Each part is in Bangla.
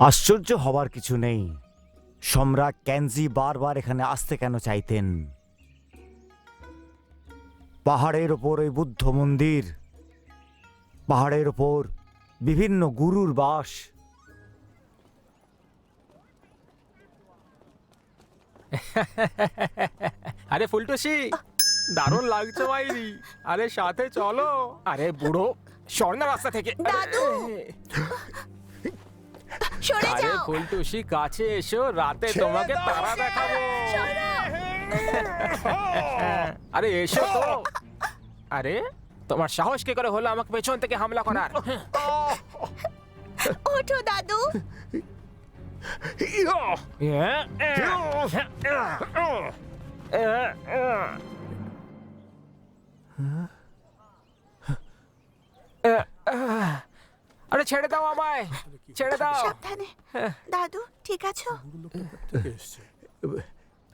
আশ্চর্য হবার কিছু নেই। সম্রাট ক্যানজি বারবার এখানে আসতে কেন চাইতেন? পাহাড়ের ওপর ওই বুদ্ধ মন্দির পাহাড়ের ওপর বিভিন্ন গুরুর বাস। আরে ফুলটুসি দারুণ লাগছে মাইরি আরে সাথে চলো। আরে বুড়ো স্বর্ণ রাস্তা থেকে। দাদু! সরে আরে যাও। ফুলটুসি কাছে এসো রাতে তোমাকে তারা দেখাবো। আরে এসো তো। আরে তোমার সাহস কি করে হলো আমাকে পেছন থেকে হামলা করার? ওঠো দাদু। আরে ছেড়ে দাও আমায়। ছেড়ে দাও। সাবধানে। দাদু ঠিক আছো?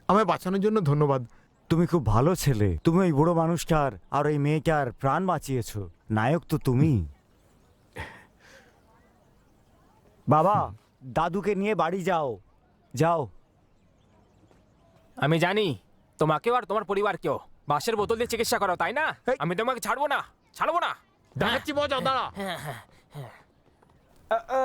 আমায় বাঁচানোর জন্য ধন্যবাদ। তুমি খুব ভালো ছেলে। তুমি ওই বুড়ো মানুষটার আর ওই মেয়েটার প্রাণ বাঁচিয়েছো। নায়ক তো তুমি। বাবা দাদুকে নিয়ে বাড়ি যাও। যাও। আমি জানি তোমাকেও আর তোমার পরিবারকেও। বাঁশের বোতল দিয়ে চিকিৎসা করো তাই না? আমি তোমাকে ছাড়বো না ছাড়বো না। দেখাচ্ছি মজা দাঁড়া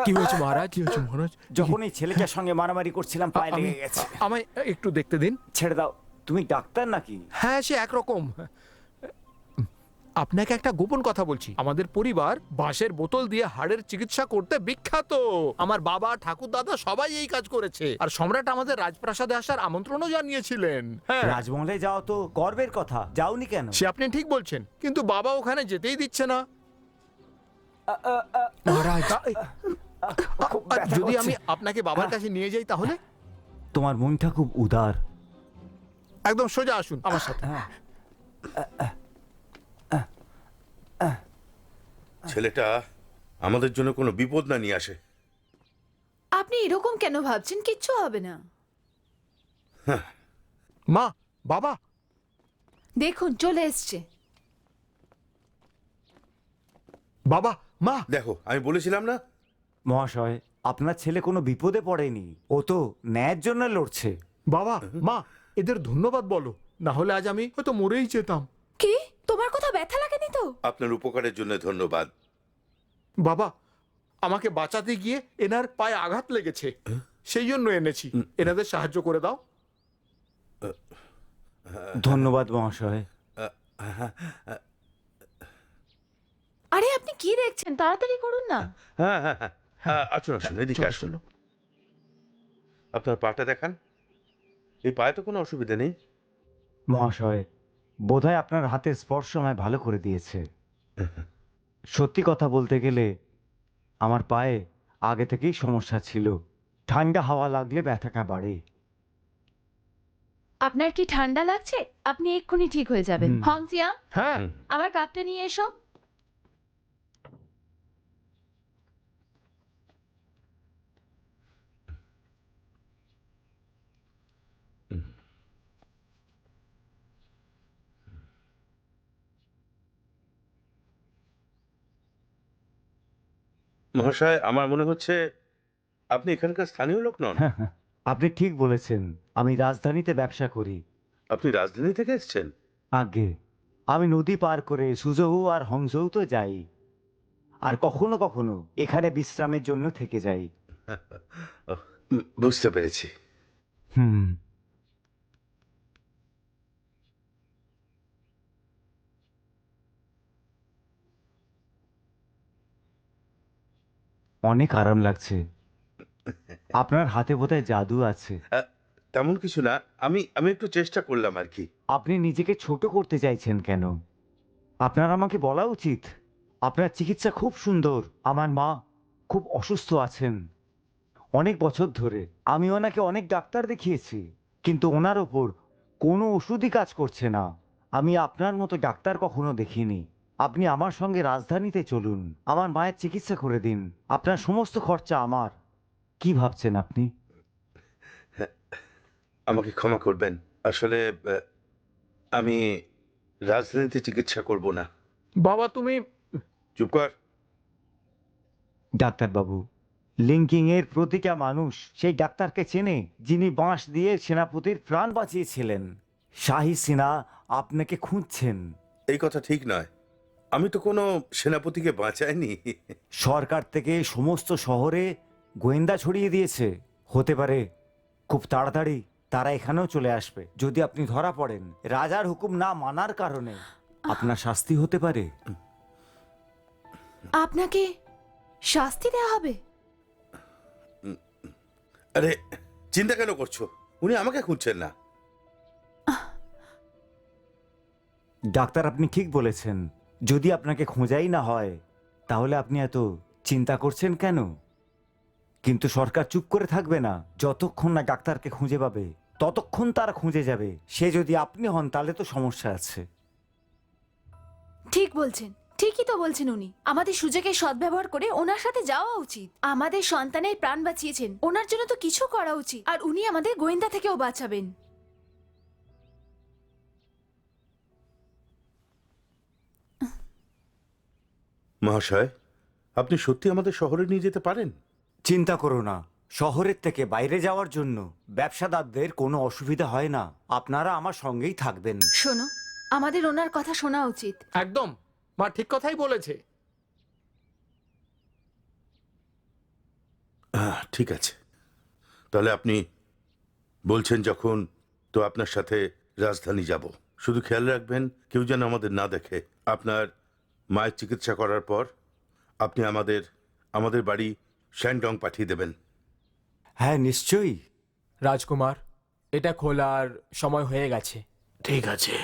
কি হয়েছে মহারাজ? কি হচ্ছে মহারাজ? যখন এই ছেলেটার সঙ্গে মারামারি করছিলাম পায়ে লেগে গেছে। আমায় একটু দেখতে দিন। ছেড়ে দাও। তুমি ডাক্তার নাকি? হ্যাঁ সে একরকম। আপনাকে একটা গোপন কথা বলছি। আমাদের পরিবার বাঁশের বোতল দিয়ে হাড়ের চিকিৎসা করতে বিখ্যাত। আমার বাবা ঠাকুর দাদা সবাই এই কাজ করেছে। আর সম্রাট আমাদের রাজপ্রাসাদে আসার আমন্ত্রণও জানিয়েছিলেন। হ্যাঁ। রাজমহলে যাও তো গর্বের কথা। যাওনি কেন? সে আপনি ঠিক বলছেন। কিন্তু বাবা ওখানে যেতেই দিচ্ছে না। মহারাজ খুব আর ব্যথা যদি করছে। আমি আপনাকে বাবার কাছে নিয়ে যাই তাহলে? তোমার মনটা খুব উদার। একদম সোজা আসুন আমার সাথে। ছেলেটা আমাদের জন্য কোনো বিপদ না নিয়ে আসে। আপনি এরকম কেন ভাবছেন? কিচ্ছু হবে না। মা বাবা। দেখুন চলে এসছে। বাবা মা। দেখো আমি বলেছিলাম না? মহাশয় আপনার ছেলে কোনো বিপদে পড়েনি। ও তো ন্যায়ের জন্য লড়ছে। বাবা মা এদের ধন্যবাদ বলো। না হলে আজ আমি হয়তো মরেই যেতাম। কি? তোমার কথা ব্যথা লাগেনি তো? আপনার উপকারের জন্য ধন্যবাদ। বাবা আমাকে বাঁচাতে গিয়ে এনার পায়ে আঘাত লেগেছে। সেই জন্য এনেছি। এনাদের সাহায্য করে দাও। ধন্যবাদ মহাশয়। আপনি কি দেখছেন? তাড়াতাড়ি করুন না। হ্যাঁ হ্যাঁ হ্যাঁ হ্যাঁ আসুন আসুন এদিকে আসুন। আপনার পাটা দেখান। এই পায়ে তো কোনো অসুবিধা নেই। মহাশয় বোধহয় আপনার হাতের স্পর্শ আমায় ভালো করে দিয়েছে। সত্যি কথা বলতে গেলে আমার পায়ে আগে থেকেই সমস্যা ছিল। ঠান্ডা হাওয়া লাগলে ব্যথাটা বাড়ে। আপনার কি ঠান্ডা লাগছে? আপনি এক্ষুনি ঠিক হয়ে যাবেন। হংজিয়া হ্যাঁ। আমার কাপটা নিয়ে এসো। মহাশয় আমার মনে হচ্ছে আপনি এখানকার স্থানীয় লোক নন। আপনি ঠিক বলেছেন। আমি রাজধানীতে ব্যবসা করি। আপনি রাজধানী থেকে এসেছেন? আগে। আমি নদী পার করে সুজহু আর হংজৌ তো যাই। আর কখনো কখনো এখানে বিশ্রামের জন্য থেকে যাই। বুঝতে পেরেছি। হুম। অনেক আরাম লাগছে। আপনার হাতে বোধহয় জাদু আছে। তেমন কিছু না। আমি আমি একটু চেষ্টা করলাম আর কি। আপনি নিজেকে ছোট করতে চাইছেন কেন? আপনার আমাকে বলা উচিত। আপনার চিকিৎসা খুব সুন্দর। আমার মা খুব অসুস্থ আছেন। অনেক বছর ধরে আমি ওনাকে অনেক ডাক্তার দেখিয়েছি কিন্তু ওনার ওপর কোনো ওষুধই কাজ করছে না। আমি আপনার মতো ডাক্তার কখনো দেখিনি। আপনি আমার সঙ্গে রাজধানীতে চলুন। আমার মায়ের চিকিৎসা করে দিন। আপনার সমস্ত খরচা আমার। কি ভাবছেন আপনি? আমাকে ক্ষমা করবেন। আসলে আমি রাজধানীতে চিকিৎসা করব না। বাবা তুমি চুপ কর। ডাক্তারবাবু লিঙ্কিং এর প্রতিটা মানুষ সেই ডাক্তারকে চেনে যিনি বাঁশ দিয়ে সেনাপতির প্রাণ বাঁচিয়েছিলেন। শাহি সিনহা আপনাকে খুঁজছেন। এই কথা ঠিক নয়। আমি তো কোনো সেনাপতিকে বাঁচাইনি। সরকার থেকে সমস্ত শহরে গোয়েন্দা ছড়িয়ে দিয়েছে। হতে পারে খুব তাড়াতাড়ি তারা এখানেও চলে আসবে। যদি আপনি ধরা পড়েন রাজার হুকুম না মানার কারণে আপনার শাস্তি হতে পারে। আপনাকে শাস্তি দেওয়া হবে? আরে চিন্তা কেন করছ? উনি আমাকে খুঁজছেন না। ডাক্তার আপনি ঠিক বলেছেন। যদি আপনাকে খোঁজাই না হয়, তাহলে আপনি এত চিন্তা করছেন কেন? কিন্তু সরকার চুপ করে থাকবে না। যতক্ষণ না ডাক্তারকে খুঁজে পাবে, ততক্ষণ তারা খুঁজে যাবে। সে যদি আপনি হন, তাহলে তো সমস্যা আছে। ঠিক বলছেন। ঠিকই তো বলছেন উনি। আমাদের সুযোগের সদ্ব্যবহার করে ওনার সাথে যাওয়া উচিত। আমাদের সন্তানের প্রাণ বাঁচিয়েছেন। ওনার জন্য তো কিছু করা উচিত। আর উনি আমাদের গোয়েন্দা থেকেও বাঁচাবেন। মহাশয় আপনি সত্যি আমাদের শহরে নিয়ে যেতে পারেন? চিন্তা করো না। শহরের থেকে বাইরে যাওয়ার জন্য ব্যবসাদারদের কোনো অসুবিধা হয় না। আপনারা আমার সঙ্গেই থাকবেন। শোনো আমাদের ওনার কথা শোনা উচিত। একদম। মা ঠিক কথাই বলেছে। আহ, ঠিক আছে। তাহলে আপনি বলছেন যখন তো আপনার সাথে রাজধানী যাব। শুধু খেয়াল রাখবেন কেউ যেন আমাদের না দেখে। আপনার মায়ের চিকিৎসা করার পর আপনি আমাদের আমাদের বাড়ি শ্যান্ডং পাঠিয়ে দেবেন। হ্যাঁ নিশ্চয়ই। রাজকুমার এটা খোলার সময় হয়ে গেছে। ঠিক আছে।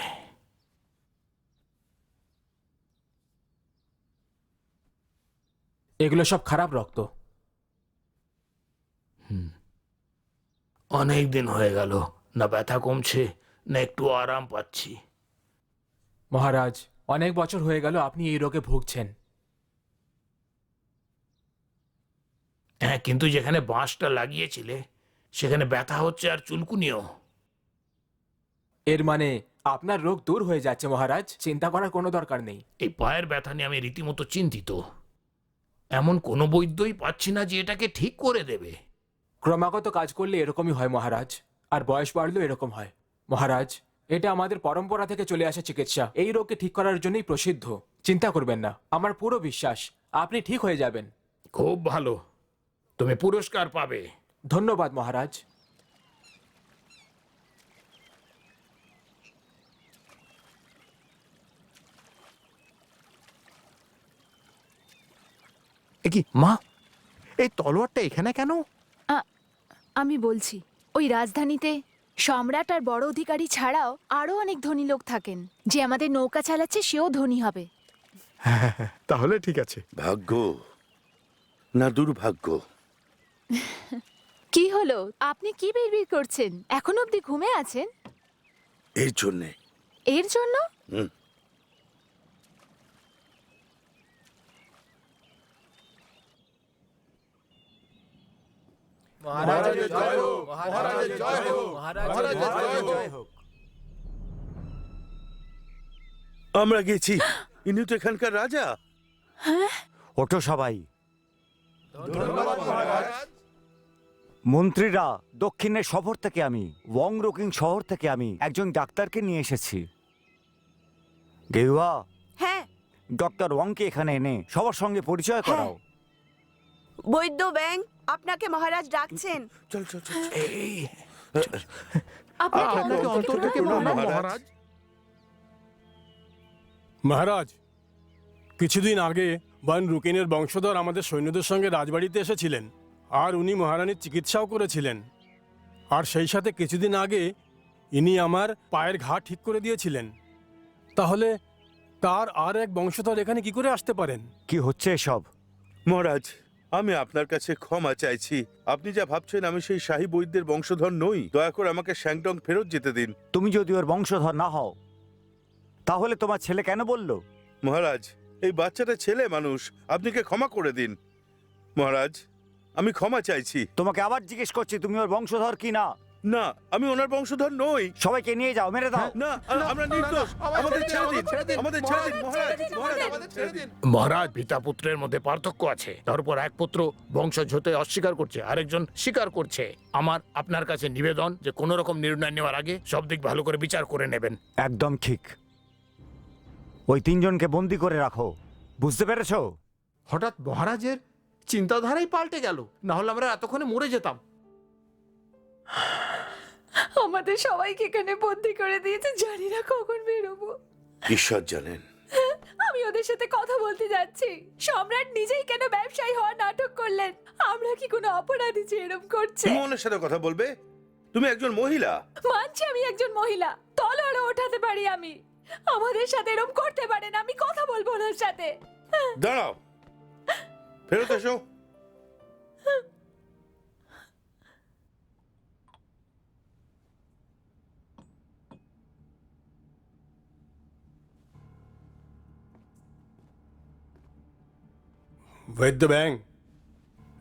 এগুলো সব খারাপ রক্ত। অনেক দিন হয়ে গেল না ব্যথা কমছে না একটু আরাম পাচ্ছি। মহারাজ অনেক বছর হয়ে গেল আপনি এই রোগে ভুগছেন। হ্যাঁ কিন্তু যেখানে বাঁশটা লাগিয়েছিলে সেখানে ব্যথা হচ্ছে আর চুলকুনিও। এর মানে আপনার রোগ দূর হয়ে যাচ্ছে মহারাজ চিন্তা করার কোনো দরকার নেই। এই পায়ের ব্যথা নিয়ে আমি রীতিমতো চিন্তিত। এমন কোনো বৈদ্যই পাচ্ছি না যে এটাকে ঠিক করে দেবে। ক্রমাগত কাজ করলে এরকমই হয় মহারাজ আর বয়স বাড়লেও এরকম হয়। মহারাজ এটা আমাদের পরম্পরা থেকে চলে আসা চিকিৎসা। এই রোগকে ঠিক করার জন্যই প্রসিদ্ধ। চিন্তা করবেন না। আমার পুরো বিশ্বাস আপনি ঠিক হয়ে যাবেন। খুব ভালো। তুমি পুরস্কার পাবে। ধন্যবাদ মহারাজ। এ কি মা? এই তলোয়ারটা এখানে কেন? আমি বলছি ওই রাজধানীতে সম্রাট আর বড় অধিকারী ছাড়াও আরও অনেক ধনী লোক থাকেন। যে আমাদের নৌকা চালাচ্ছে সেও ধনী হবে। তাহলে ঠিক আছে। ভাগ্য? না দুর্ভাগ্য। কি হলো? আপনি কি বিড়বিড় করছেন? এখন অবধি ঘুমে আছেন? এর জন্যে। এর জন্য? হুম। আমরা গেছি। ইনি তো এখানকার রাজা। ওঠো সবাই। মন্ত্রীরা দক্ষিণের শহর থেকে আমি ওয়ং রোকিং শহর থেকে আমি একজন ডাক্তারকে নিয়ে এসেছি। গেউয়া হ্যাঁ। ডক্টর ওয়াংকে এখানে এনে সবার সঙ্গে পরিচয় করাও। বৈদ্য ব্যাং আপনাকে মহারাজ ডাকছেন। চল চল চল এই আপনাকে আপনাকে অন্তর থেকে প্রণাম মহারাজ। মহারাজ কিছুদিন আগে বান রুকিনের বংশধর আমাদের সৈন্যদের সঙ্গে রাজবাড়িতে এসেছিলেন আর উনি মহারানীর চিকিৎসাও করেছিলেন। আর সেই সাথে কিছুদিন আগে ইনি আমার পায়ের ঘা ঠিক করে দিয়েছিলেন। তাহলে তার আর এক বংশধর এখানে কি করে আসতে পারেন? কি হচ্ছে এসব? মহারাজ আমি আপনার কাছে ক্ষমা চাইছি। আপনি যা ভাবছেন আমি সেই শাহী বৈদ্যের বংশধর নই। দয়া করে আমাকে শ্যাংটং ফেরত যেতে দিন। তুমি যদি ওর বংশধর না হও তাহলে তোমার ছেলে কেন বলল? মহারাজ এই বাচ্চাটা ছেলে মানুষ আপনি কে ক্ষমা করে দিন? মহারাজ আমি ক্ষমা চাইছি। তোমাকে আবার জিজ্ঞেস করছি তুমি ওর বংশধর কি না না আমি ওনার বংশধর নই। সবাইকে নিয়ে যাও মেরে দাও। না আমরা নির্দোষ। আমাদের ছেড়ে দিন আমাদের ছেড়ে দিন মহারাজ মহারাজ। আমাদের ছেড়ে দিন। মহারাজ পিতা পুত্রের মধ্যে পার্থক্য আছে। তার উপর এক পুত্র বংশজ হতে অস্বীকার করছে আরেকজন স্বীকার করছে। আমার আপনার কাছে নিবেদন যে কোনো রকম নির্ণয় নেওয়ার আগে সব দিক ভালো করে বিচার করে নেবেন। একদম ঠিক। ওই তিনজনকে বন্দি করে রাখো। বুঝতে পেরেছ? হঠাৎ মহারাজের চিন্তাধারাই পাল্টে গেল। না হলে আমরা এতক্ষণে মরে যেতাম। আমাদের সবাইকে এখানে বন্দি করে দিয়েছে জানি না কখন বেরোবো। ঈশ্বর জানেন। আমি ওদের সাথে কথা বলতে যাচ্ছি। সম্রাট নিজেই কেন ব্যবসায়ী হওয়ার নাটক করলেন? আমরা কি কোনো অপরাধী যে এরম করছে? তুমি ওনার সাথে কথা বলবে? তুমি একজন মহিলা। মানছি আমি একজন মহিলা। তলোয়ারও ওঠাতে পারি আমি। আমাদের সাথে এরম করতে পারেন আমি কথা বলব ওনার সাথে। দাঁড়াও। ফেরত এসো। বৈদ্য ব্যাং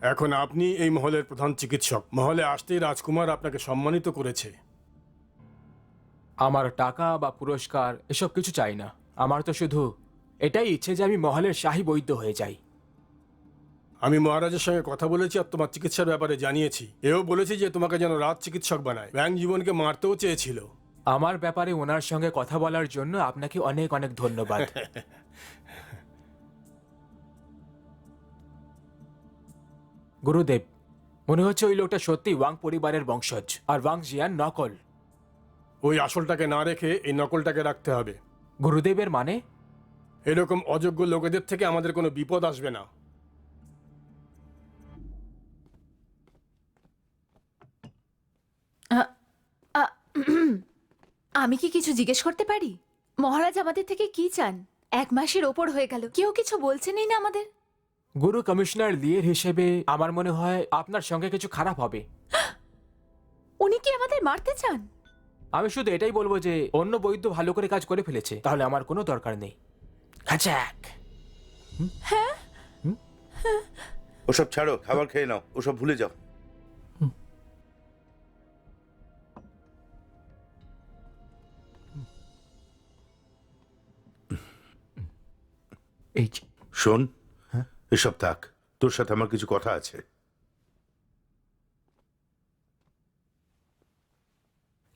এখন আপনি এই মহলের প্রধান চিকিৎসক। মহলে আসতেই রাজকুমার আপনাকে সম্মানিত করেছে। আমার টাকা বা পুরস্কার এসব কিছু চাই না। আমার তো শুধু এটাই ইচ্ছে যে আমি মহলের শাহী বৈদ্য হয়ে যাই। আমি মহারাজের সঙ্গে কথা বলেছি আর তোমার চিকিৎসার ব্যাপারে জানিয়েছি। এও বলেছি যে তোমাকে যেন রাজ চিকিৎসক বানায়। ব্যাং জীবনকে মারতেও চেয়েছিল। আমার ব্যাপারে ওনার সঙ্গে কথা বলার জন্য আপনাকে অনেক অনেক ধন্যবাদ। গুরুদেব মনে হচ্ছে ওই লোকটা সত্যি ওয়াং পরিবারের বংশজ আর ওয়াং জিয়ান নকল। ওই আসলটাকে না রেখে এই নকলটাকে রাখতে হবে। গুরুদেবের মানে? এরকম অযোগ্য লোকেদের থেকে আমাদের কোনো বিপদ আসবে না। আমি কি কিছু জিজ্ঞেস করতে পারি? মহারাজ আমাদের থেকে কি চান? এক মাসের ওপর হয়ে গেল। কেউ কিছু বলছেনই না আমাদের। গুরু কমিশনার লিয়ের হিসেবে আমার মনে হয় আপনার সঙ্গে কিছু খারাপ হবে। উনি কি আমাদের মারতে চান? আমি শুধু এটাই বলব যে অন্য বৈদ্য ভালো করে কাজ করে ফেলেছে তাহলে আমার কোনো দরকার নেই। খাচাক। ওসব ছাড়ো খাবার খেয়ে নাও ওসব ভুলে যাও। এই শোন এসব থাক তোর সাথে আমার কিছু কথা আছে।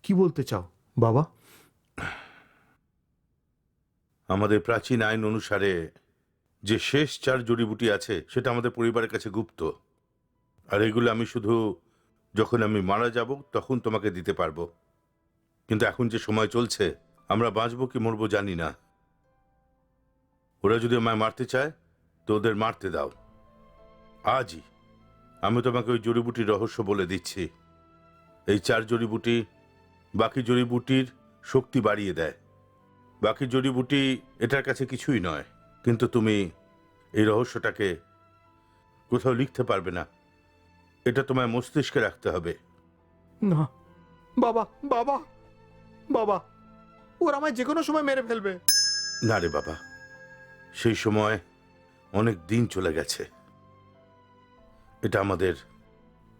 কি বলতে চাও বাবা? আমাদের প্রাচীন আইন অনুসারে যে শেষ চার জড়িবুটি আছে সেটা আমাদের পরিবারের কাছে গুপ্ত। আর এগুলো আমি শুধু যখন আমি মারা যাব তখন তোমাকে দিতে পারব। কিন্তু এখন যে সময় চলছে আমরা বাঁচবো কি মরবো জানি না। ওরা যদি আমায় মারতে চায় তো ওদের মারতে দাও। আজই আমি তোমাকে ওই জড়িবুটির রহস্য বলে দিচ্ছি। এই চার জড়িবুটি বাকি জড়িবুটির শক্তি বাড়িয়ে দেয়। বাকি জড়িবুটি এটার কাছে কিছুই নয় কিন্তু তুমি এই রহস্যটাকে কোথাও লিখতে পারবে না। এটা তোমায় মস্তিষ্কে রাখতে হবে। না বাবা বাবা বাবা ওর আমায় যে কোনো সময় মেরে ফেলবে। না রে বাবা সেই সময় অনেক দিন চলে গেছে। এটা আমাদের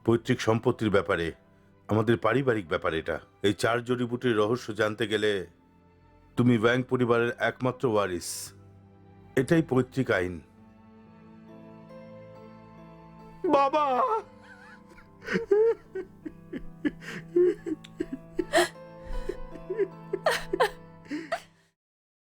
পৈতৃক সম্পত্তির ব্যাপারে, আমাদের পারিবারিক ব্যাপার এটা। এই চার জড়িবুটির রহস্য জানতে গেলে তুমি ব্যাংক পরিবারের একমাত্র ওয়ারিস। এটাই পৈতৃক আইন। বাবা!